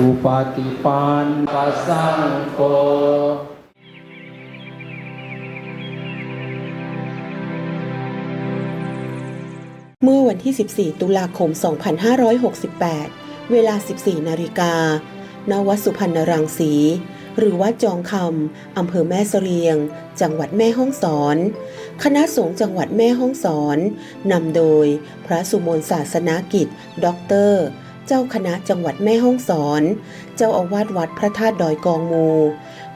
สุปฏิปันปัสสังโฆเมื่อวันที่ 14 ตุลาคม 2568 เวลา 14 นาฬิกา ณ วัดสุพรรณรังสี หรือวัดจองคำ อำเภอแม่เสรียง จังหวัดแม่ฮ่องสอน คณะสงฆ์จังหวัดแม่ฮ่องสอน นำโดยพระสุมนศาสนากิจ ด็อกเตอร์ เจ้าคณะจังหวัดแม่ฮ่องสอน เจ้าอาวาสวัดพระธาตุดอยกองมู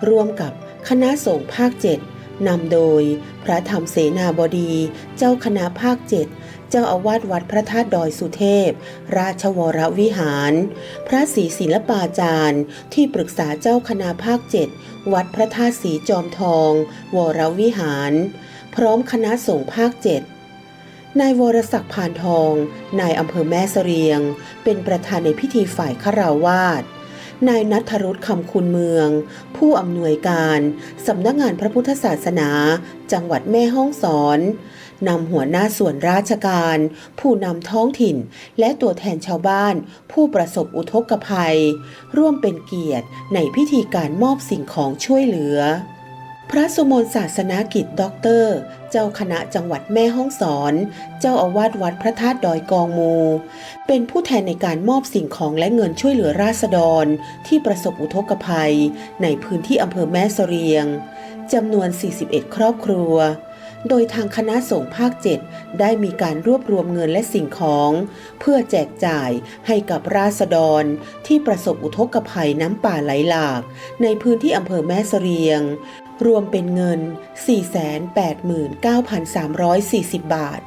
ร่วมกับคณะสงฆ์ภาค7นำโดย พระธรรมเสนาบดี เจ้าคณะภาค7เจ้าอาวาสวัดพระธาตุดอยสุเทพ ราชวรวิหาร พระศรีศิลปาจารย์ ที่ปรึกษาเจ้าคณะภาค7วัดพระธาตุสีจอมทอง วรวิหาร พร้อมคณะสงฆ์ภาค7 นายวรศักดิ์พานทอง นายอำเภอแม่เสรียง เป็นประธานในพิธีฝ่ายคาราวาสนายนัทรุษคำคุณเมือง ผู้อำนวยการสำนักงานพระพุทธศาสนา จังหวัดแม่ฮ่องสอนนำหัวหน้าส่วนราชการ ผู้นำท้องถิ่น และตัวแทนชาวบ้าน ผู้ประสบอุทกภัย ร่วมเป็นเกียรติในพิธีการมอบสิ่งของช่วยเหลือ พระสมนศาสนากิจด็อกเตอร์ เจ้าคณะจังหวัดแม่ฮ่องสอน เจ้าอาวาสวัดพระธาตุดอยกองมู เป็นผู้แทนในการมอบสิ่งของและเงินช่วยเหลือราษฎร ที่ประสบอุทกภัย ในพื้นที่อำเภอแม่เสรียงจำนวน 41 ครอบครัว โดยทางคณะสงฆ์ภาค 7 ได้มีการรวบรวมเงินและสิ่งของ เพื่อแจกจ่ายให้กับราษฎร ที่ประสบอุทกภัยน้ำป่าไหลหลาก ในพื้นที่อำเภอแม่เสรียง รวมเป็นเงิน 489,340 บาท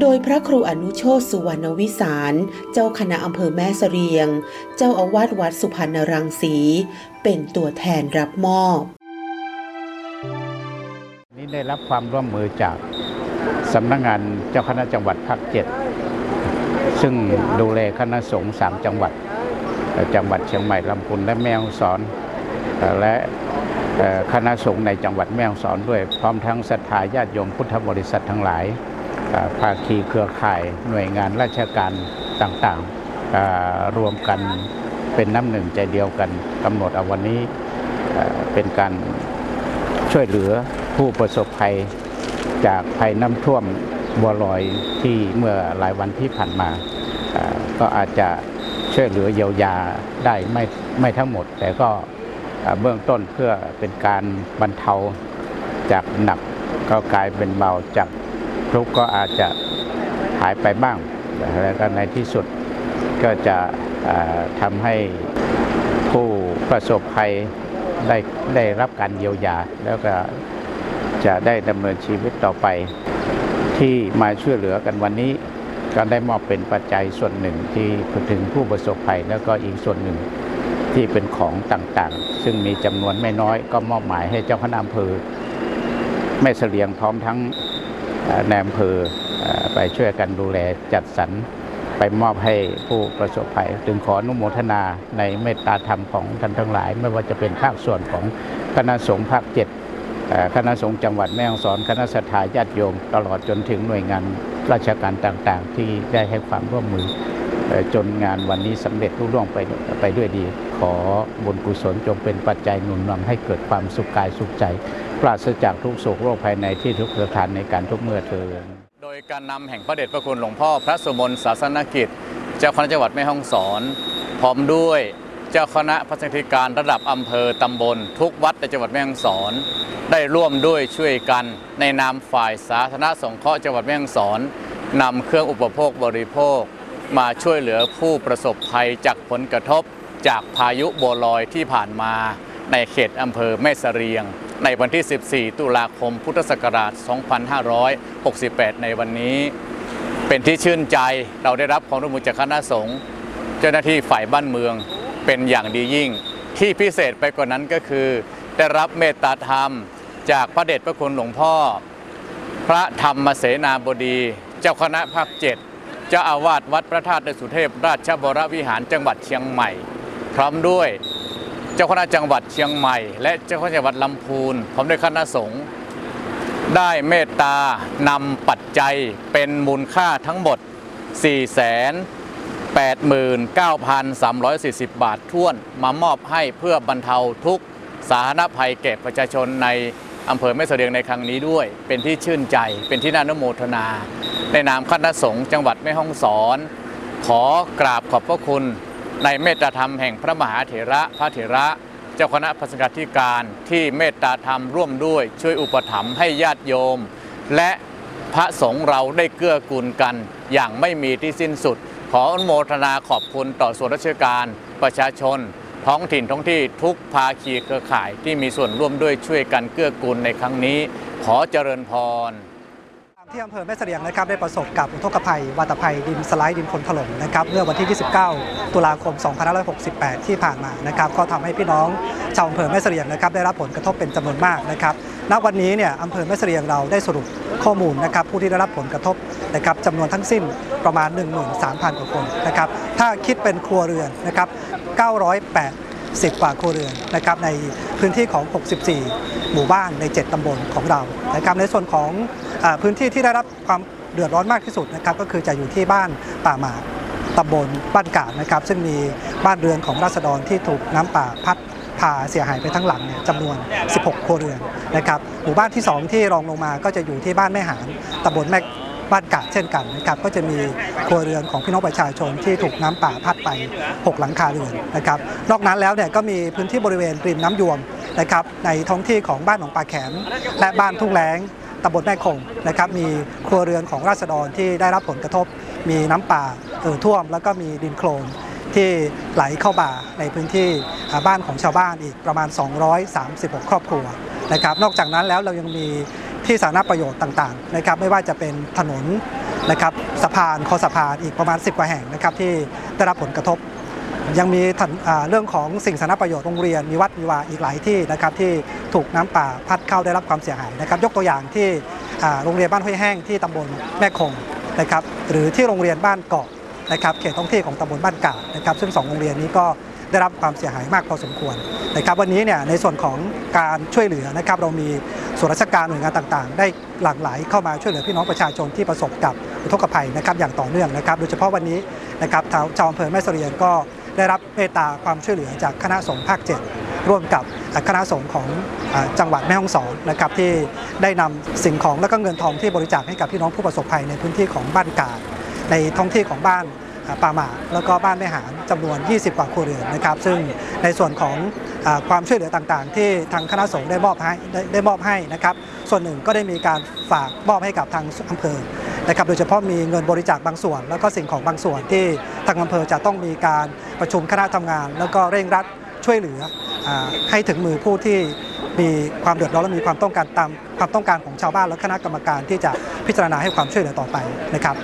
โดยพระครูอนุโชตสุวรรณวิสาร เจ้าคณะอำเภอแม่เสรียง เจ้าอาวาสวัดสุพรรณรังสี เป็นตัวแทนรับมอบ ได้รับความร่วมมือจากสำนักงานเจ้าคณะจังหวัดภาคเจ็ดซึ่งดูแลคณะสงฆ์สามจังหวัด จังหวัดเชียงใหม่ลำพูนและแม่ฮ่องสอน และคณะสงฆ์ในจังหวัดแม่ฮ่องสอนด้วย พร้อมทั้งศรัทธาญาติโยมพุทธบริษัททั้งหลายภาคีเครือข่ายหน่วยงานราชการต่างๆ รวมกันเป็นน้ำหนึ่งใจเดียวกันกำหนดเอาวันนี้เป็นการช่วยเหลือ ผู้ประสบภัยจากภัยน้ำท่วมบัวลอยที่เมื่อหลายวันที่ผ่านมา ก็อาจจะช่วยเหลือเยียวยาได้ไม่ไม่ทั้งหมด แต่ก็เบื้องต้นเพื่อเป็นการบรรเทาจากหนักก็กลายเป็นเบาจากทุกข์ก็อาจจะหายไปบ้าง แล้วก็ในที่สุดก็จะทำให้ผู้ประสบภัยได้ได้รับการเยียวยาแล้วก็ จะได้ดำเนินชีวิตต่อไป ที่มาช่วยเหลือกันวันนี้ ก็ได้มอบเป็นปัจจัยส่วนหนึ่งที่ถึงผู้ประสบภัย แล้วก็อีกส่วนหนึ่งที่เป็นของต่างๆ ซึ่งมีจำนวนไม่น้อยก็มอบหมายให้เจ้าคณะอำเภอแม่เสลียงพร้อมทั้งเอ่อในอำเภอไปช่วยกันดูแลจัดสรรไปมอบให้ผู้ประสบภัย จึงขออนุโมทนาในเมตตาธรรมของท่านทั้งหลาย ไม่ว่าจะเป็นภาคส่วนของคณะสงฆ์ภาคเจ็ด คณะสงฆ์จังหวัดแม่ฮ่องสอนคณะสัตยาญาติโยม ตลอดจนถึงหน่วยงานราชการต่างๆ ที่ได้ให้ความร่วมมือจนงานวันนี้สำเร็จรุ่ล่วงไปไปด้วยดี ขอบุญกุศลจงเป็นปัจจัยหนุนนำให้เกิดความสุขกายสุขใจ ปราศจากทุกโศกโรคภายในที่ทุกสถานในการทุกเมื่อเทินโดยการนำแห่งพระเดชพระคุณหลวงพ่อพระสมนศาสนกิจ เจ้าคณะจังหวัดแม่ฮ่องสอน พร้อมด้วย เจ้าคณะพระสังฆิการระดับอำเภอตำบล ทุกวัดในจังหวัดแม่ฮ่องสอน ได้ร่วมด้วยช่วยกัน ในนามฝ่ายสาธารณสงเคราะห์จังหวัดแม่ฮ่องสอนนำเครื่องอุปโภคบริโภค มาช่วยเหลือผู้ประสบภัยจากผลกระทบ จากพายุโบลอยที่ผ่านมา ในเขตอำเภอแม่เสรียง ในวันที่ 14 ตุลาคมพุทธศักราช 2568 ในวันนี้ เป็นที่ชื่นใจเราได้รับความร่วมมือจากคณะสงฆ์เจ้าหน้าที่ฝ่ายบ้านเมือง เป็นอย่างดียิ่ง ที่พิเศษไปกว่านั้นก็คือ ได้รับเมตตาธรรม จากพระเดชพระคุณหลวงพ่อ พระธรรมเสนาบดี เจ้าคณะภาคเจ็ดเจ้าอาวาสวัดพระธาตุสุเทพ ราชบรวิหารจังหวัดเชียงใหม่ พร้อมด้วยเจ้าคณะจังหวัดเชียงใหม่ และเจ้าคณะจังหวัดลำพูนพร้อมด้วยคณะสงฆ์ได้เมตตานำปัจจัยเป็นมูลค่าทั้งหมด 4 89,340 บาทท้วนมามอบให้เพื่อบรรเทาทุกสาธารณภัยแก่ประชาชนในอำเภอแม่เสรียงในครั้งนี้ด้วย เป็นที่ชื่นใจเป็นที่น่านโมทนา ในนามคณะสงฆ์จังหวัดแม่ฮ่องสอน ขอกราบขอบพระคุณในเมตตาธรรมแห่งพระมหาเถระพระเถระเจ้าคณะพระสังฆาธิการที่เมตตาธรรมร่วมด้วยช่วยอุปถัมภ์ให้ญาติโยม และพระสงฆ์เราได้เกื้อกูลกันอย่างไม่มีที่สิ้นสุด ขออนุโมทนาขอบคุณต่อส่วนราชการประชาชน ท้องถิ่นท้องที่ทุกภาคีเครือข่ายที่มีส่วนร่วมด้วยช่วยกันเกื้อกูลในครั้งนี้ ขอเจริญพรที่อำเภอแม่เสลียงนะครับได้ประสบกับอุทกภัย วาตภัยดินสไลด์ดินคลนถล่มนะครับเมื่อวันที่ 29 ตุลาคม 2568 ที่ผ่านมานะครับก็ทำให้พี่น้องชาวอำเภอแม่เสลียงนะครับได้รับผลกระทบเป็นจำนวนมากนะครับ ณวันนี้เนี่ยอำเภอแม่เสลียงเราได้สรุปข้อมูลนะครับผู้ที่ได้รับผลกระทบนะครับจำนวนทั้งสิ้นประมาณ 13,000 กว่าคนนะครับถ้าคิดเป็นครัวเรือนนะครับ 980 กว่าครัวเรือนนะครับในพื้นที่ของ 64 หมู่บ้านใน 7 ตำบลของเรานะครับในส่วนของอพื้นที่ที่ได้รับความเดือดร้อนมากที่สุดนะครับก็คือจะอยู่ที่บ้านป่าหมากตำบลบ้านกาดนะครับซึ่งมีบ้านเรือนของราษฎรที่ถูกน้ำป่าพัดาเสียหายไปทั้งหลังเนี่ยจำนวน 16 ครัวเรือนนะครับหมู่บ้านที่ 2 ที่รองลงมาก็จะอยู่ที่บ้านแม่หานตำบลแม่บ้านกาดเช่นกันนะครับก็จะมีครัวเรือนของพี่น้องประชาชนที่ถูกน้ำป่าพัดไป 6 หลังคาเรือนนะครับนอกนั้นแล้วเนี่ยก็มีพื้นที่บริเวณริมน้ำยวมนะครับในท้องที่ของบ้านหนองปลาแขมและบ้านทุ่งแล้งตำบลแม่คงนะครับมีครัวเรือนของราษฎรที่ได้รับผลกระทบ มีน้ำป่าเอ่อท่วม แล้วก็มีดินโคลน ที่ไหลเข้าบ่าในพื้นที่บ้านของชาวบ้านอีกประมาณ 236 ครอบครัวนะครับนอกจากนั้นแล้วเรายังมีที่สาธารณประโยชน์ต่างๆนะครับไม่ว่าจะเป็นถนนนะครับสะพานคอสะพานอีกประมาณ 10 กว่าแห่งนะครับที่ได้รับผลกระทบ ยังมีเรื่องของสิ่งสาธารณประโยชน์โรงเรียนมีวัดมีวาอีกหลายที่นะครับที่ถูกน้ำป่าพัดเข้าได้รับความเสียหายนะครับยกตัวอย่างที่โรงเรียนบ้านห้วยแห้งที่ตำบลแม่คงนะครับหรือที่โรงเรียนบ้านเกาะ นะครับเขตท้องที่ของตำบลบ้านกาดนะครับซึ่งสองโรงเรียนนี้ก็ได้รับความเสียหายมากพอสมควรนะครับวันนี้เนี่ยในส่วนของการช่วยเหลือนะครับเรามีส่วนราชการหน่วยงานต่างๆ ได้หลั่งไหลเข้ามาช่วยเหลือพี่น้องประชาชนที่ประสบกับอุทกภัยนะครับอย่างต่อเนื่องนะครับ โดยเฉพาะวันนี้นะครับชาวอำเภอแม่เสรียงก็ได้รับเมตตาความช่วยเหลือจากคณะสงฆ์ภาค 7 ร่วมกับคณะสงฆ์ของจังหวัดแม่ฮ่องสอนนะครับที่ได้นำสิ่งของและก็เงินทองที่บริจาคให้กับพี่น้องผู้ประสบภัยในพื้นที่ของบ้านกาด ในท้องที่ของบ้านป่าหมาแล้วก็บ้านแม่หารจำนวน 20 กว่าครัวเรือนนะครับ ซึ่งในส่วนของอความช่วยเหลือต่างๆ ที่ทางคณะสงฆ์ได้มอบให้ได้ได้มอบให้นะครับ ส่วนหนึ่งก็ได้มีการฝากมอบให้กับทางอำเภอนะครับโดยเฉพาะมีเงินบริจาคบางส่วน แล้วก็สิ่งของบางส่วนที่ทางอำเภอจะต้องมีการประชุมคณะทำงาน แล้วก็เร่งรัดช่วยเหลืออให้ถึงมือผู้ที่มีความเดือดร้อนและมีความต้องการตามความต้องการของชาวบ้านและคณะกรรมการที่จะพิจารณาให้ความช่วยเหลือต่อไปนะครับ